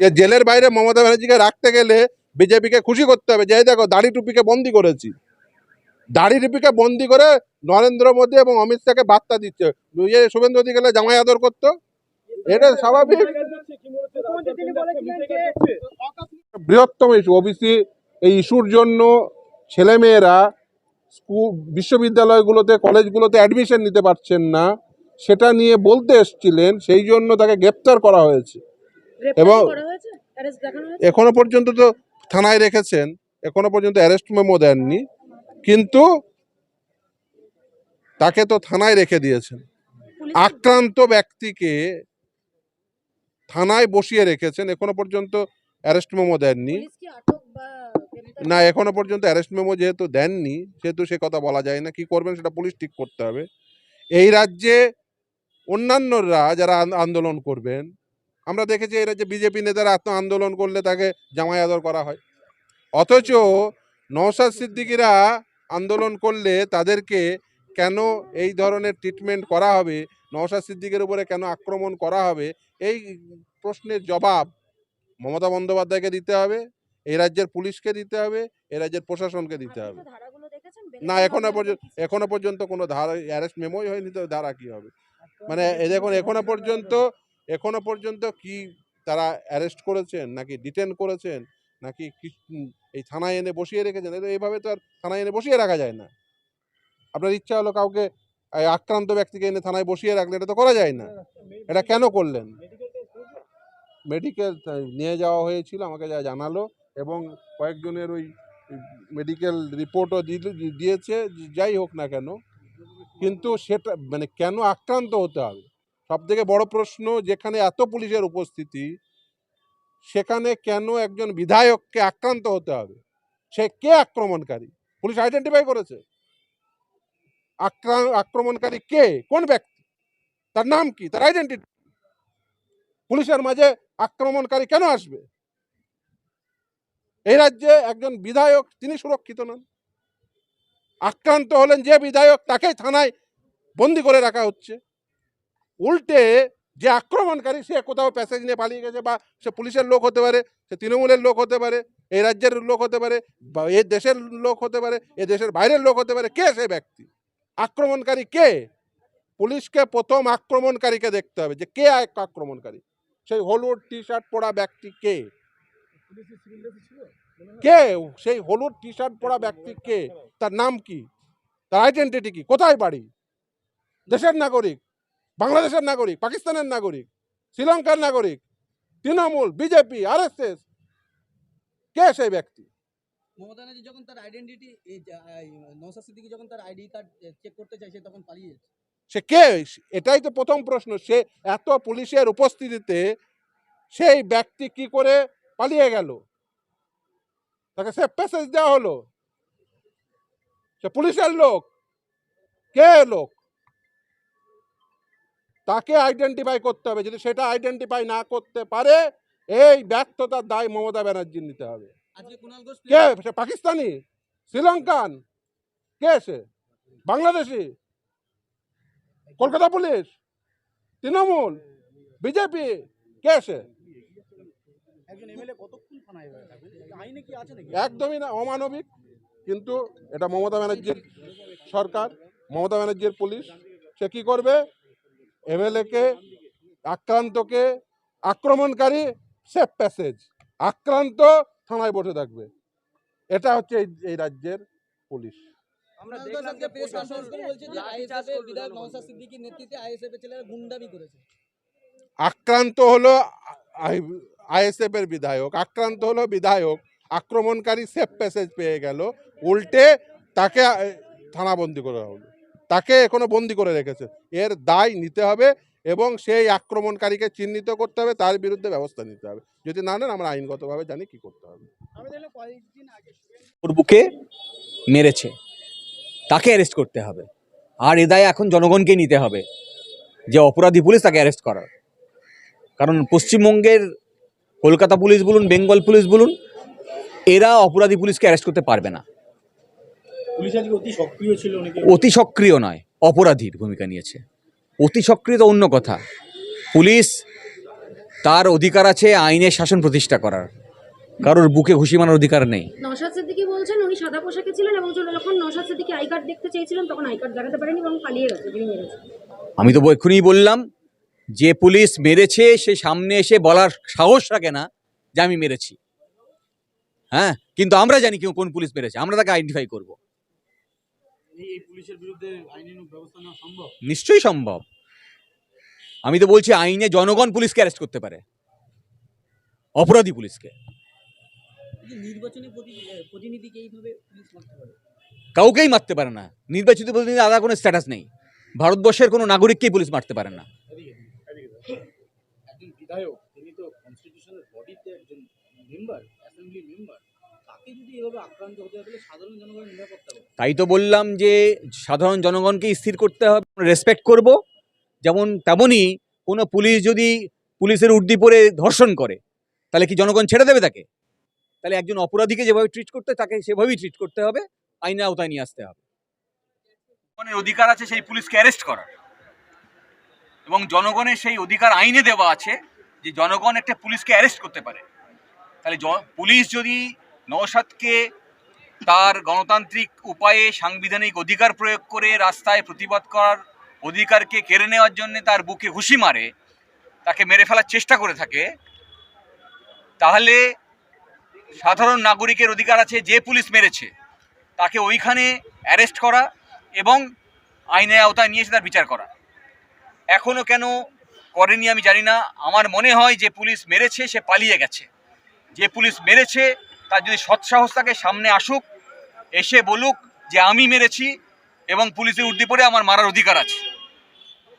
এ জেলের বাইরে মমতা ব্যানার্জিকে রাখতে গেলে বিজেপিকে খুশি করতে হবে যে দেখো, দাড়ি টুপিকে বন্দি করেছি। দাড়ি টুপিকে বন্দি করে নরেন্দ্র মোদী এবং অমিত শাহকে বার্তা দিচ্ছে। ইয়ে শুভেন্দু অধিকারে জামাই আদর করতো? এটা স্বাভাবিক। বৃহত্তম ইস্যু ওবিসি এই ইস্যুর জন্য ছেলেমেয়েরা স্কুল, বিশ্ববিদ্যালয়গুলোতে, কলেজগুলোতে অ্যাডমিশন নিতে পারছেন না। সেটা নিয়ে বলতে এসছিলেন, সেই জন্য তাকে গ্রেপ্তার করা হয়েছে। এবং- এখনও পর্যন্ত তো থানায় রেখেছেন এখনও পর্যন্ত অ্যারেস্ট মেমো দেননি কিন্তু তাকে তো থানায় রেখে দিয়েছেন। আক্রান্ত ব্যক্তিকে থানায় বসিয়ে রেখেছেন এখনও পর্যন্ত অ্যারেস্ট মেমো দেননি। না এখনও পর্যন্ত অ্যারেস্ট মেমো যেহেতু দেননি সেহেতু সে কথা বলা যায় না কি করবেন সেটা পুলিশ ঠিক করতে হবে। এই রাজ্যে অন্যান্যরা যারা আন্দোলন করবেন আমরা দেখেছি এরা যে বিজেপি নেতারা আত্ম আন্দোলন করলে তাকে জামাই আদর করা হয়। অথচ নওশাদ সিদ্দিকিরা আন্দোলন করলে তাদেরকে কেন এই ধরনের ট্রিটমেন্ট করা হবে? নওশাদ সিদ্দিকের উপরে কেন আক্রমণ করা হবে? এই প্রশ্নের জবাব মমতা বন্দ্যোপাধ্যায়কে দিতে হবে এই রাজ্যের পুলিশকে দিতে হবে এই রাজ্যের প্রশাসনকে দিতে হবে। না এখনও পর্যন্ত এখনও পর্যন্ত কোনো ধারা অ্যারেস্ট মেমোই হয়নি তো ধারা কী হবে? মানে এ দেখুন এখনও পর্যন্ত এখনও পর্যন্ত কি তারা অ্যারেস্ট করেছেন, নাকি ডিটেন করেছেন, নাকি এই থানায় এনে বসিয়ে রেখেছেন? এইভাবে তো আর থানায় এনে বসিয়ে রাখা যায় না। আপনার ইচ্ছা হলো কাউকে আক্রান্ত ব্যক্তিকে এনে থানায় বসিয়ে রাখলে এটা তো করা যায় না। এটা কেন করলেন? মেডিকেল নিয়ে যাওয়া হয়েছিল, আমাকে যা জানালো, এবং কয়েকজনের ওই, মেডিকেল রিপোর্টও দিয়েছে, যাই হোক না কেন। কিন্তু সেটা মানে কেন আক্রান্ত হতে হবে? সব থেকে বড় প্রশ্ন, যেখানে এত পুলিশের উপস্থিতি, সেখানে কেন একজন বিধায়ককে আক্রান্ত হতে হবে? সে কে আক্রমণকারী? পুলিশ আইডেন্টিফাই করেছে। আক্রা- আক্রমণকারী কে? কোন ব্যক্তি? তার নাম কি? তার আইডেন্টিটি পুলিশের মাঝে আক্রমণকারী কেন আসবে? এই রাজ্যে একজন বিধায়ক, তিনি সুরক্ষিত নন। আক্রান্ত হলেন যে বিধায়ক, তাকেই থানায় বন্দি করে রাখা হচ্ছে। উল্টে যে আক্রমণকারী, সে কোথাও প্যাসেজ নিয়ে পালিয়ে গেছে বা সে পুলিশের লোক হতে পারে, সে তৃণমূলের লোক হতে পারে এই রাজ্যের লোক হতে পারে, বা এ দেশের লোক হতে পারে, এ দেশের বাইরের লোক হতে পারে, কে সে ব্যক্তি? আক্রমণকারী কে? পুলিশকে প্রথম আক্রমণকারীকে দেখতে হবে যে কে আক্রমণকারী? সেই হলুদ টি শার্ট পরা ব্যক্তি কে? কে? সেই হলুদ টি শার্ট পরা ব্যক্তি কে? তার নাম কি? তার আইডেন্টিটি কি? কোথায় বাড়ি? দেশের নাগরিক? বাংলাদেশের নাগরিক পাকিস্তানের নাগরিক শ্রীলঙ্কার নাগরিক তৃণমূল বিজেপি আরএসএস কে সেই ব্যক্তি? মমতা ব্যানার্জি যখন তার আইডেন্টিটি এই যে- এই নওশাদ সিদ্দিকী যখন তার আইডি কার্ড চেক করতে চাইছে তখন পালিয়ে যাচ্ছে। সে কে? এটাই তো প্রথম প্রশ্ন। সে এত পুলিশের উপস্থিতিতে সেই ব্যক্তি কি করে পালিয়ে গেল? তাকে সে প্যাসেজ দেওয়া হলো। সে পুলিশের লোক। কে লোক? তাকে আইডেন্টিফাই করতে হবে। যদি সেটা আইডেন্টিফাই না করতে পারে এই ব্যর্থতার দায় মমতা ব্যানার্জি নিতে হবে। কে? সে পাকিস্তানি? শ্রীলঙ্কান? কে সে? বাংলাদেশি? কলকাতা পুলিশ? তৃণমূল? বিজেপি? কে সে? একদমই না অমানবিক। কিন্তু এটা মমতা ব্যানার্জির সরকার মমতা ব্যানার্জির পুলিশ। সে কি করবে? এমএলএকে আক্রান্তকে আক্রমণকারী সেফ প্যাসেজ আক্রান্ত থানায় বসে থাকবে। এটা হচ্ছে এই এই রাজ্যের পুলিশ। আক্রান্ত হলো আইএসএফ এর বিধায়ক আক্রান্ত হলো বিধায়ক আক্রমণকারী সেফ প্যাসেজ পেয়ে গেল। উল্টে তাকে থানাবন্দি করা হলো। তাকে এখনও বন্দি করে রেখেছে। এর দায় নিতে হবে এবং সেই আক্রমণকারীকে চিহ্নিত করতে হবে, তার বিরুদ্ধে ব্যবস্থা নিতে হবে। যদি না নেন, আমরা আইনগতভাবে জানি কি করতে হবে। বুকে মেরেছে। তাকে অ্যারেস্ট করতে হবে। আর এ দায় এখন জনগণকে নিতে হবে যে অপরাধী পুলিশ তাকে অ্যারেস্ট করার। কারণ পশ্চিমবঙ্গের কলকাতা পুলিশ বলুন, বেঙ্গল পুলিশ বলুন, এরা অপরাধী পুলিশকে অ্যারেস্ট করতে পারবে না। পুলিশ আজকে অতি সক্রিয় ছিল অতি সক্রিয় নয় অপরাধীর ভূমিকা নিয়েছে। অতি সক্রিয় তো অন্য কথা। পুলিশ তার অধিকার আছে আইনের শাসন প্রতিষ্ঠা করার। কারোর বুকে ঘুষি মারার অধিকার নেই। নওশাদ সিদ্দিকী বলছেন উনি সাদা পোশাকে ছিলেন এবং যখন নওশাদ সিদ্দিকী আই কার্ড দেখতে চেয়েছিলেন তখন আই কার্ড দেখাতে পারেনি এবং পালিয়ে গেছে যিনি মেরেছে আমি তো এক্ষুনি বললাম যে পুলিশ মেরেছে সে সামনে এসে বলার সাহস রাখে না যে আমি মেরেছি। হ্যাঁ কিন্তু আমরা জানি কেউ কোন পুলিশ মেরেছে আমরা তাকে আইডেন্টিফাই করব। এই এই পুলিশের বিরুদ্ধে আইনানুগ ব্যবস্থা নেওয়া সম্ভব? নিশ্চয়ই সম্ভব। আমি তো বলছি আইনে জনগণ পুলিশকে অ্যারেস্ট করতে পারে। অপরাধী পুলিশকে। নির্বাচনী প্রতিনিধিকে এইভাবে পুলিশ মারতে পারে? কাউকেই মারতে পারে না। নির্বাচিত প্রতিনিধি আলাদা কোনো স্ট্যাটাস নেই। ভারতবর্ষের কোনো নাগরিককেই পুলিশ মারতে পারে না। বিধায়ক তিনি তো কনস্টিটিউশনের বডিতে একজন মেম্বার অ্যাসেম্বলি মেম্বার তাই তো বললাম যে সাধারণ জনগণকে স্থির করতে হবে রেসপেক্ট করব। যেমন তেমনই কোনো পুলিশ যদি পুলিশের উর্দি পরে ধর্ষণ করে তাহলে কি জনগণ ছেড়ে দেবে তাকে? তাহলে একজন অপরাধীকে যেভাবে ট্রিট করতে তাকে সেভাবেই ট্রিট করতে হবে আইনের আওতায় নিয়ে আসতে হবে। জনগণের অধিকার আছে সেই পুলিশকে অ্যারেস্ট করার। এবং জনগণের সেই অধিকার আইনে দেওয়া আছে যে জনগণ একটা পুলিশকে অ্যারেস্ট করতে পারে। তাহলে পুলিশ যদি নওশাদকে তার গণতান্ত্রিক উপায়ে সাংবিধানিক অধিকার প্রয়োগ করে রাস্তায় প্রতিবাদ করার অধিকারকে কেড়ে নেওয়ার জন্য তার বুকে ঘুষি মারে, তাকে মেরে ফেলার চেষ্টা করে থাকে, তাহলে সাধারণ নাগরিকের অধিকার আছে যে পুলিশ মেরেছে, তাকে ওইখানে অ্যারেস্ট করা এবং আইনের আওতায় নিয়ে এসে তার বিচার করা। এখনও কেন করেনি আমি জানি না, আমার মনে হয় যে পুলিশ মেরেছে, সে পালিয়ে গেছে। যে পুলিশ মেরেছে তার যদি সৎসাহস থাকে সামনে আসুক এসে বলুক যে আমি মেরেছি এবং পুলিশের উর্দি পরে আমার মারার অধিকার আছে।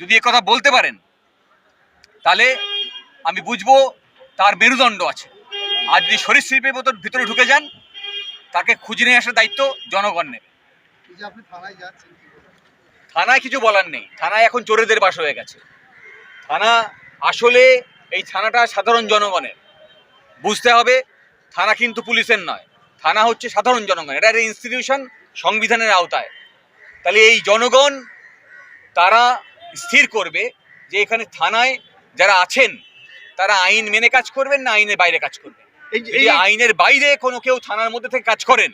যদি এ কথা বলতে পারেন তাহলে আমি বুঝব তার মেরুদণ্ড আছে। আর যদি সরীসৃপের মতন ভিতরে ঢুকে যান তাকে খুঁজে নিয়ে আসার দায়িত্ব জনগণ নেবে থানায় কিছু বলার নেই। থানায় এখন চোরেদের বাস হয়ে গেছে। থানা আসলে এই থানাটা সাধারণ জনগণের। বুঝতে হবে থানা কিন্তু পুলিশের নয়। থানা হচ্ছে সাধারণ জনগণ এটা একটা ইনস্টিটিউশন সংবিধানের আওতায়। তাহলে এই জনগণ তারা স্থির করবে যে এখানে থানায় যারা আছেন তারা আইন মেনে কাজ করবেন না আইনের বাইরে কাজ করবেন। এই আইনের বাইরে কোনো কেউ থানার মধ্যে থেকে কাজ করেন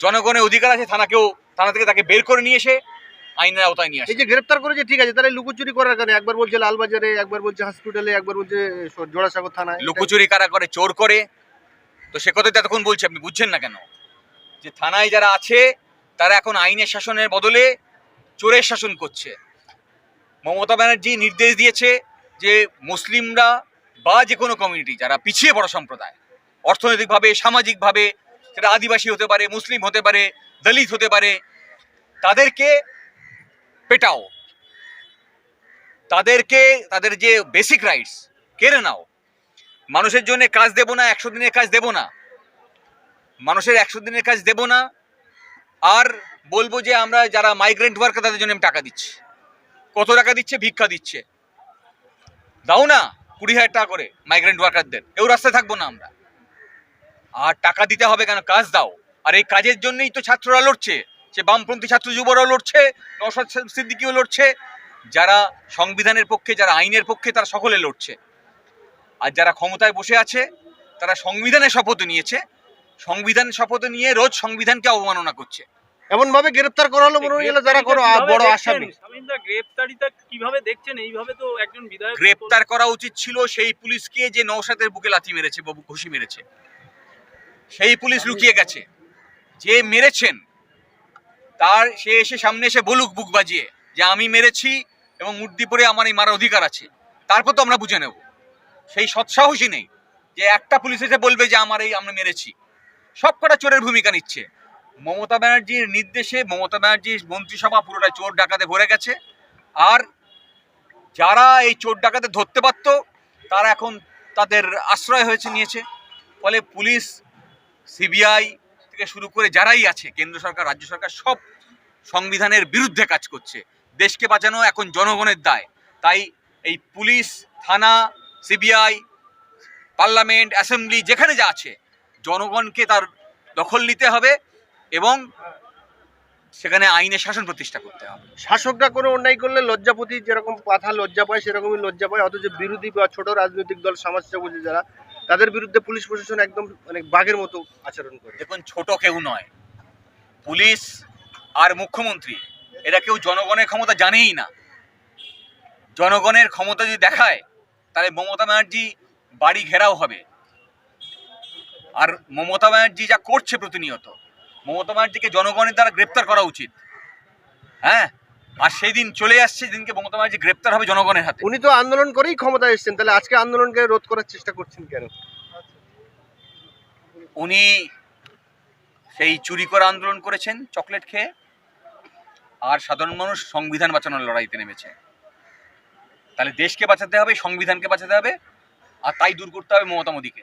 জনগণের অধিকার আছে থানাকেও থানা থেকে তাকে বের করে নিয়ে এসে আইনের আওতায় নিয়ে আসে। এই যে গ্রেপ্তার করেছে ঠিক আছে তাহলে লুকোচুরি করার কারণে একবার বলছে লালবাজারে একবার বলছে হসপিটালে একবার বলছে জোড়াসাগর থানায়। লুকোচুরি কারা করে? চোর করে। তো সে কথাই এতক্ষণ বলছি, আপনি বুঝছেন না কেন? যে থানায় যারা আছে, তারা এখন আইনের শাসনের বদলে চোরের শাসন করছে। মমতা ব্যানার্জি নির্দেশ দিয়েছে যে মুসলিমরা বা যে কোনো কমিউনিটি যারা পিছিয়ে পড়া সম্প্রদায়, অর্থনৈতিকভাবে, সামাজিকভাবে, সেটা আদিবাসী হতে পারে, মুসলিম হতে পারে, দলিত হতে পারে, তাদেরকে পেটাও। তাদেরকে, তাদের যে বেসিক রাইটস কেড়ে নাও। মানুষের জন্য কাজ দেব না, একশো দিনের কাজ দেব না। মানুষের একশো দিনের কাজ দেব না। আর বলব যে আমরা যারা মাইগ্রেন্ট ওয়ার্কার তাদের জন্য আমি টাকা দিচ্ছি। কত টাকা দিচ্ছে? ভিক্ষা দিচ্ছে। দাও না, কুড়ি হাজার টাকা করে মাইগ্রেন্ট ওয়ার্কারদের এও রাস্তায় থাকব না আমরা। আর টাকা দিতে হবে কেন? কাজ দাও। আর এই কাজের জন্যই তো ছাত্ররা লড়ছে। সে বামপন্থী ছাত্র যুবরাও লড়ছে, নওশাদ সিদ্দিকিও লড়ছে। যারা সংবিধানের পক্ষে, যারা আইনের পক্ষে, তারা সকলে লড়ছে। আর যারা ক্ষমতায় বসে আছে তারা সংবিধানের শপথ নিয়েছে। সংবিধান শপথ নিয়ে রোজ সংবিধানকে অবমাননা করছে। এমন ভাবে গ্রেপ্তার করা হলো মনে হলো যারা কোনো বড় আসামি। শামিনদা কীভাবে দেখছেন? এইভাবে তো একজন বিধায়ক গ্রেপ্তার করা উচিত ছিল সেই পুলিশকে যে নৌসাদের বুকে লাথি মেরেছে বা ঘুষি মেরেছে। সেই পুলিশ লুকিয়ে গেছে। যে মেরেছেন তার সে এসে সামনে এসে বলুক বুক বাজিয়ে যে আমি মেরেছি এবং মূর্তি পরে আমার এই মারার অধিকার আছে। তারপর তো আমরা বুঝে নেব। সেই সৎসাহসী নেই যে একটা পুলিশ এসে বলবে যে আমার এই আমরা মেরেছি। সব কটা চোরের ভূমিকা নিচ্ছে। মমতা ব্যানার্জির নির্দেশে মমতা ব্যানার্জির মন্ত্রিসভা পুরোটা চোর ডাকাতে ভরে গেছে। আর যারা এই চোর ডাকাতে ধরতে পারত, তারা এখন তাদের আশ্রয় হয়েছে, নিয়েছে। ফলে পুলিশ, সিবিআই থেকে শুরু করে যারাই আছে, কেন্দ্র সরকার, রাজ্য সরকার, সব সংবিধানের বিরুদ্ধে কাজ করছে। দেশকে বাঁচানো এখন জনগণের দায়। তাই এই পুলিশ, থানা সিবিআই পার্লামেন্ট অ্যাসেম্বলি যেখানে যা আছে জনগণকে তার দখল নিতে হবে এবং সেখানে আইনের শাসন প্রতিষ্ঠা করতে হবে। শাসকরা কোনো অন্যায় করলে লজ্জাপতি যেরকম পাথা লজ্জা পায় সেরকমই লজ্জা পায়। অথচ বিরোধী বা ছোট রাজনৈতিক দল সমাজসেবী যারা তাদের বিরুদ্ধে পুলিশ প্রশাসন একদম মানে বাঘের মতো আচরণ করে। দেখুন ছোট কেউ নয়। পুলিশ আর মুখ্যমন্ত্রী এরা কেউ জনগণের ক্ষমতা জানেই না। জনগণের ক্ষমতা যদি দেখায় তাহলে মমতা ব্যানার্জি বাড়ি ঘেরাও হবে। আর মমতা ব্যানার্জি যা করছে প্রতিনিয়ত মমতা ব্যানার্জিকে জনগণের দ্বারা গ্রেপ্তার করা উচিত। হ্যাঁ? আর সেই দিন চলে আসছে যেদিনকে মমতা ব্যানার্জি গ্রেপ্তার হবে জনগণের হাতে। উনি তো আন্দোলন করেই ক্ষমতায় এসেছেন তাহলে আজকে আন্দোলনকে রোধ করার চেষ্টা করছেন কেন? উনি সেই চুরি করা আন্দোলন করেছেন চকলেট খেয়ে আর সাধারণ মানুষ সংবিধান বাঁচানোর লড়াইতে নেমেছে। তাহলে দেশকে বাঁচাতে হবে সংবিধানকে বাঁচাতে হবে আর তাই দূর করতে হবে মমতা মোদীকে।